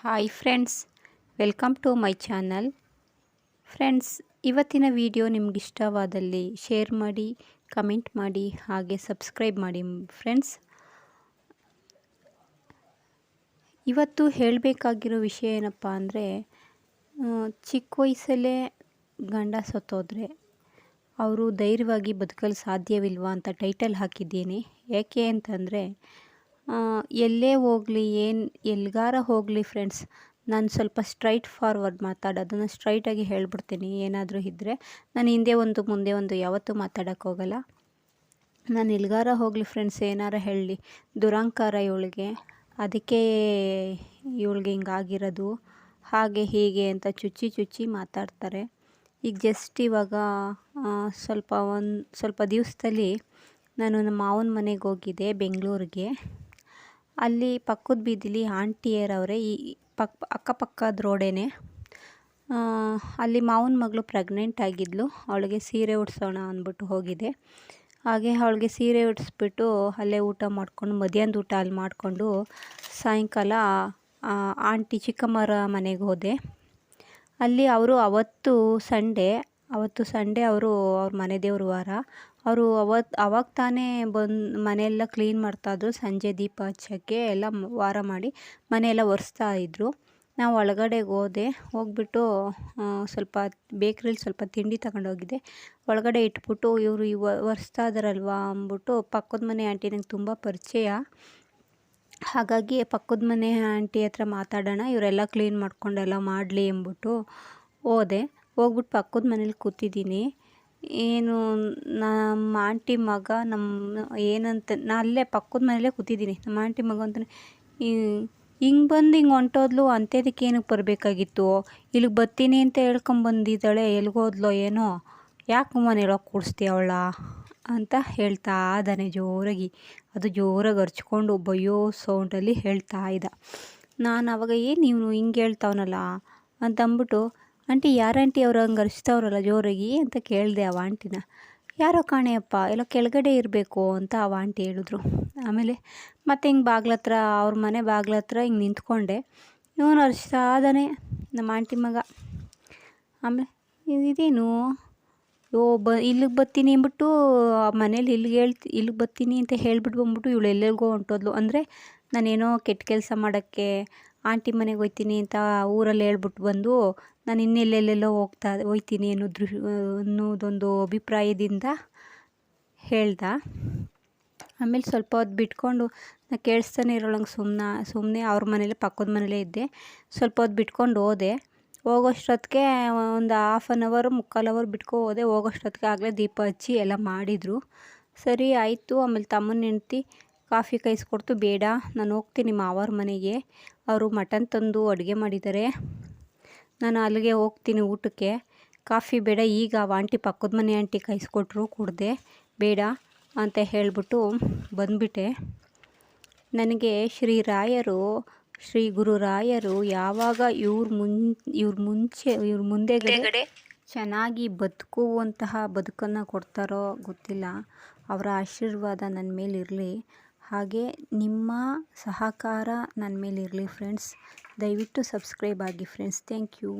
Hi friends, welcome to my channel. Friends, ಇವತ್ತಿನ video ನಿಮ್ಗೆ ಇಷ್ಟವಾದಲ್ಲಿ ಶೇರ್ ಮಾಡಿ, ಕಮೆಂಟ್ ಮಾಡಿ, ಹಾಗೆ ಸಬ್ಸ್ಕ್ರೈಬ್ ಮಾಡಿ ಫ್ರೆಂಡ್ಸ್. ಇವತ್ತು ಹೇಳಬೇಕಾಗಿರೋ ವಿಷಯ ಏನಪ್ಪ ಅಂದರೆ ಚಿಕ್ಕ ವಯಸ್ಸಲ್ಲೇ ಗಂಡ ಸತ್ತೋದ್ರೆ ಅವರು ಧೈರ್ಯವಾಗಿ ಬದುಕಲು ಸಾಧ್ಯವಿಲ್ವಾ ಅಂತ ಟೈಟಲ್ ಹಾಕಿದ್ದೀನಿ. ಯಾಕೆ ಅಂತಂದರೆ ಎಲ್ಲೇ ಹೋಗಲಿ, ಏನು, ಎಲ್ಗಾರ ಹೋಗಲಿ ಫ್ರೆಂಡ್ಸ್ ನಾನು ಸ್ವಲ್ಪ ಸ್ಟ್ರೈಟ್ ಫಾರ್ವರ್ಡ್ ಮಾತಾಡೋದನ್ನು ಸ್ಟ್ರೈಟಾಗಿ ಹೇಳ್ಬಿಡ್ತೀನಿ. ಏನಾದರೂ ಇದ್ದರೆ ನಾನು ಹಿಂದೆ ಒಂದು, ಮುಂದೆ ಒಂದು, ಯಾವತ್ತೂ ಮಾತಾಡೋಕ್ಕೆ ಹೋಗಲ್ಲ. ನಾನು ಎಲ್ಗಾರ ಹೋಗಲಿ ಫ್ರೆಂಡ್ಸ್ ಏನಾರ ಹೇಳಲಿ. ದುರಂಕಾರ ಇವಳಿಗೆ, ಅದಕ್ಕೆ ಇವಳಿಗೆ ಹಿಂಗಾಗಿರೋದು ಹಾಗೆ, ಹೀಗೆ ಅಂತ ಚುಚ್ಚಿ ಚುಚ್ಚಿ ಮಾತಾಡ್ತಾರೆ. ಈಗ ಜಸ್ಟ್ ಇವಾಗ ಸ್ವಲ್ಪ ಒಂದು, ಸ್ವಲ್ಪ ದಿವಸದಲ್ಲಿ ನಾನು ನಮ್ಮ ಮಾವನ ಮನೆಗೆ ಹೋಗಿದ್ದೆ ಬೆಂಗಳೂರಿಗೆ. ಅಲ್ಲಿ ಪಕ್ಕದ ಬೀದಿಲಿ ಆಂಟಿಯರವರೇ, ಈ ಪಕ್, ಅಕ್ಕಪಕ್ಕದ ರೋಡೇನೆ. ಅಲ್ಲಿ ಮಾವನ ಮಗಳು ಪ್ರೆಗ್ನೆಂಟ್ ಆಗಿದ್ಲು, ಅವಳಿಗೆ ಸೀರೆ ಉಡ್ಸೋಣ ಅಂದ್ಬಿಟ್ಟು ಹೋಗಿದೆ. ಹಾಗೆ ಅವಳಿಗೆ ಸೀರೆ ಉಡಿಸ್ಬಿಟ್ಟು ಅಲ್ಲೇ ಊಟ ಮಾಡ್ಕೊಂಡು, ಮಧ್ಯಾಹ್ನದ ಊಟ ಅಲ್ಲಿ ಮಾಡಿಕೊಂಡು ಸಾಯಂಕಾಲ ಆಂಟಿ ಚಿಕ್ಕಮ್ಮರ ಮನೆಗೆ ಹೋದೆ. ಅಲ್ಲಿ ಅವರು ಅವತ್ತು ಸಂಡೇ ಅವತ್ತು ಸಂಡೇ ಅವರು ಅವ್ರ ಮನೆ ದೇವ್ರ ವಾರ. ಅವರು ಅವತ್ತು ಅವಾಗ ತಾನೇ ಬಂದು, ಮನೆಯೆಲ್ಲ ಕ್ಲೀನ್ ಮಾಡ್ತಾಯಿದ್ರು ಸಂಜೆ ದೀಪ ಹಚ್ಚೋಕ್ಕೆ ಎಲ್ಲ ವಾರ ಮಾಡಿ ಮನೆಯೆಲ್ಲ ಒರೆಸ್ತಾ ಇದ್ದರು ನಾವು ಒಳಗಡೆಗೆ ಹೋದೆ. ಹೋಗ್ಬಿಟ್ಟು ಸ್ವಲ್ಪ ಬೇಕ್ರಿಲಿ ಸ್ವಲ್ಪ ತಿಂಡಿ ತಗೊಂಡೋಗಿದ್ದೆ ಒಳಗಡೆ ಇಟ್ಬಿಟ್ಟು ಇವರು ಇವ, ಒರೆಸ್ತಾ ಇದ್ದಾರಲ್ವಾ ಅಂದ್ಬಿಟ್ಟು ಪಕ್ಕದ ಮನೆ ಆಂಟಿ ನಂಗೆ ತುಂಬ ಪರಿಚಯ. ಹಾಗಾಗಿ ಪಕ್ಕದ ಮನೆ ಆಂಟಿ ಹತ್ರ ಮಾತಾಡೋಣ, ಇವರೆಲ್ಲ ಕ್ಲೀನ್ ಮಾಡ್ಕೊಂಡೆಲ್ಲ ಮಾಡಲಿ ಅಂದ್ಬಿಟ್ಟು ಹೋದೆ. ಹೋಗ್ಬಿಟ್ಟು ಪಕ್ಕದ ಮನೇಲಿ ಕೂತಿದ್ದೀನಿ. ಏನು, ನಮ್ಮ ಆಂಟಿ ಮಗ ನಮ್ಮ ಏನಂತ, ನಾ ಅಲ್ಲೇ ಪಕ್ಕದ ಮನೆಯಲ್ಲೇ ಕೂತಿದ್ದೀನಿ. ನಮ್ಮ ಆಂಟಿ ಮಗ ಅಂತಾನೆ ಹಿಂಗೆ ಬಂದು ಹಿಂಗೆ ಹೊಂಟೋದ್ಲು, ಅಂತ್ಯದಕ್ಕೆ ಏನಕ್ಕೆ ಬರಬೇಕಾಗಿತ್ತು? ಇಲ್ಲಿಗೆ ಬರ್ತೀನಿ ಅಂತ ಹೇಳ್ಕೊಂಬಂದಿದ್ದಾಳೆ ಎಲ್ಗೋದ್ಲೋ ಏನೋ? ಯಾಕೆ ಮನೇಲೋಗಿ ಕೂಡಿಸ್ತೀಯ ಅವಳ? ಅಂತ ಹೇಳ್ತಾ ಇದ್ದಾನೆ ಜೋರಾಗಿ. ಅದು ಜೋರಾಗಿ ಅರ್ಚ್ಕೊಂಡು ಬಯ್ಯೋ ಸೌಂಡಲ್ಲಿ ಹೇಳ್ತಾ ಇದ್ದ. ನಾನು ಅವಾಗ, ಏನು ಇವನು ಹಿಂಗೆ ಹೇಳ್ತಾವನಲ್ಲ? ಅಂತ ಅಂದ್ಬಿಟ್ಟು ಆಂಟಿ, ಯಾರ ಆಂಟಿ ಅವ್ರು ಹಂಗೆ ಅವರಲ್ಲ ಜೋರಾಗಿ? ಅಂತ ಕೇಳಿದೆ ಆ ಆಂಟಿನ. ಯಾರೋ ಕಾಣೆಯಪ್ಪ ಎಲ್ಲ ಕೆಳಗಡೆ ಇರಬೇಕು, ಅಂತ ಅವ ಆಂಟಿ ಹೇಳಿದ್ರು. ಆಮೇಲೆ ಮತ್ತೆ ಹಿಂಗೆ ಬಾಗ್ಲ ಹತ್ರ ಅವ್ರ ಮನೆ ಬಾಗ್ಲತ್ರ ಹಿಂಗೆ ನಿಂತ್ಕೊಂಡೆ. ಇವನು ಅರ್ಚ್ತಾ ಇದ್ದಾನೆ ನಮ್ಮ ಆಂಟಿ ಮಗ. ಆಮೇಲೆ ಇದೇನು? ಓ ಬ, ಇಲ್ಲಿಗೆ ಬರ್ತೀನಿ ಅಂದ್ಬಿಟ್ಟು ಮನೇಲಿ ಇಲ್ಲಿಗೆ ಹೇಳ್ತಿ, ಇಲ್ಲಿಗೆ ಬರ್ತೀನಿ ಅಂತ ಹೇಳ್ಬಿಟ್ಟು ಬಂದ್ಬಿಟ್ಟು ಇವಳು ಎಲ್ಲೆಲ್ಗೋ ಹೊಂಟೋದ್ಲು. ಅಂದರೆ ನಾನೇನೋ ಕೆಟ್ಟ ಕೆಲಸ ಮಾಡೋಕ್ಕೆ ಆಂಟಿ ಮನೆಗೆ ಹೋಗ್ತೀನಿ ಅಂತ ಊರಲ್ಲಿ ಹೇಳ್ಬಿಟ್ಟು ಬಂದು, ನಾನು ಇನ್ನೆಲ್ಲೆಲ್ಲೆಲ್ಲೋ ಹೋಗ್ತಾ ಹೋಗ್ತೀನಿ ಅನ್ನೋ ದೃ ಅನ್ನೋದೊಂದು ಅಭಿಪ್ರಾಯದಿಂದ ಹೇಳ್ದ. ಆಮೇಲೆ ಸ್ವಲ್ಪ ಹೊತ್ತು ಬಿಟ್ಕೊಂಡು, ನಾ ಕೇಳಿಸ್ತಾನೆ ಇರೋಳಂಗೆ ಸುಮ್ಮನೆ ಸುಮ್ಮನೆ ಅವ್ರ ಮನೇಲೆ, ಪಕ್ಕದ ಮನೇಲೇ ಇದ್ದೆ. ಸ್ವಲ್ಪ ಹೊತ್ತು ಬಿಟ್ಕೊಂಡು ಹೋದೆ. ಹೋಗೋಷ್ಟೊತ್ತಿಗೆ ಒಂದು ಹಾಫ್ ಆನ್ ಅವರು ಮುಕ್ಕಾಲು ಅವರ್ ಬಿಟ್ಕೊ ಹೋದೆ. ಹೋಗೋಷ್ಟೊತ್ತಿಗೆ ಆಗಲೇ ದೀಪ ಹಚ್ಚಿ ಎಲ್ಲ ಮಾಡಿದರು. ಸರಿ, ಆಯಿತು. ಆಮೇಲೆ ತಮ್ಮನ ಹೆಂಡ್ತಿ ಕಾಫಿ ಕಾಯಿಸ್ಕೊಡ್ತು ಬೇಡ ನಾನು ಹೋಗ್ತೀನಿ ಮಾವರ ಮನೆಗೆ. ಅವರು ಮಟನ್ ತಂದು ಅಡುಗೆ ಮಾಡಿದ್ದಾರೆ. ನಾನು ಅಲ್ಲಿಗೆ ಹೋಗ್ತೀನಿ ಊಟಕ್ಕೆ. ಕಾಫಿ ಬೇಡ ಈಗ ಆಂಟಿ ಪಕ್ಕದ ಮನೆ ಆಂಟಿ ಕಾಯಿಸ್ಕೊಟ್ರು ಕುಡ್ದೆ. ಬೇಡ ಅಂತ ಹೇಳಿಬಿಟ್ಟು ಬಂದುಬಿಟ್ಟೆ. ನನಗೆ ಶ್ರೀ ರಾಯರು ಶ್ರೀ ಗುರು ರಾಯರು ಯಾವಾಗ ಇವ್ರ ಮುನ್ ಇವ್ರ ಮುಂಚೆ ಇವ್ರ ಮುಂದೆಗಡೆ ಚೆನ್ನಾಗಿ ಬದುಕುವಂತಹ ಬದುಕನ್ನು ಕೊಡ್ತಾರೋ ಗೊತ್ತಿಲ್ಲ. ಅವರ ಆಶೀರ್ವಾದ ನನ್ನ ಮೇಲಿರಲಿ. ಹಾಗೆ ನಿಮ್ಮ ಸಹಕಾರ ನನ್ನ ಮೇಲಿರಲಿ ಫ್ರೆಂಡ್ಸ್ ದಯವಿಟ್ಟು ಸಬ್ಸ್ಕ್ರೈಬ್ ಆಗಿ ಫ್ರೆಂಡ್ಸ್ ಥ್ಯಾಂಕ್ ಯು